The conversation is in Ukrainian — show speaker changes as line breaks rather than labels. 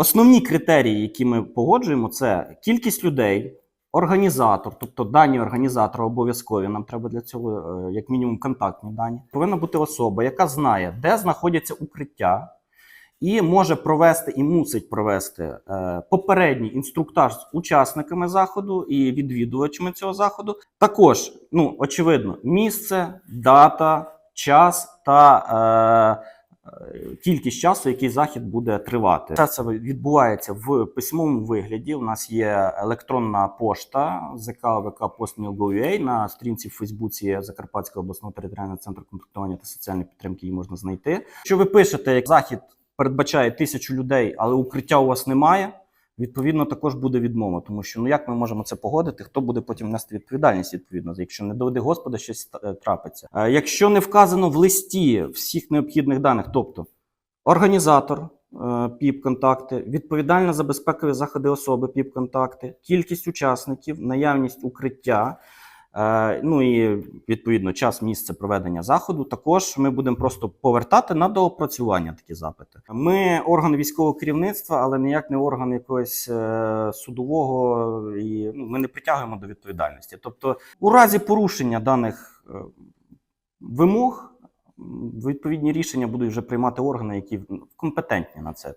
Основні критерії, які ми погоджуємо, це кількість людей, організатор, тобто дані організатора обов'язкові. Нам треба для цього, е, як мінімум, контактні дані. Повинна бути особа, яка знає, де знаходяться укриття, і може провести і мусить провести е, попередній інструктаж з учасниками заходу і відвідувачами цього заходу. Також, ну очевидно, місце, дата, час та. Е, Кількість часу, який захід буде тривати, Все це відбувається в письмовому вигляді. У нас є електронна пошта ЗКВК Postmail.gov.ua. на сторінці в Фейсбуці Закарпатського обласного територіального центру комплектування та соціальної підтримки. Її можна знайти. Що ви пишете, як захід передбачає тисячу людей, але укриття у вас немає. Відповідно, також буде відмова, тому що ну як ми можемо це погодити? Хто буде потім нести відповідальність? Відповідно, якщо не доведе Господа, щось е, трапиться. Е, Якщо не вказано в листі всіх необхідних даних, тобто організатор е, ПІП-контакти, відповідальна за безпекові заходи особи ПІП-контакти, кількість учасників, наявність укриття. Е, Ну і відповідно час місце проведення заходу. Також ми будемо просто повертати на доопрацювання такі запити. Ми орган військового керівництва, але ніяк не орган якогось е, судового, і ну, ми не притягуємо до відповідальності. Тобто, у разі порушення даних е, вимог. Відповідні рішення будуть вже приймати органи, які компетентні на це.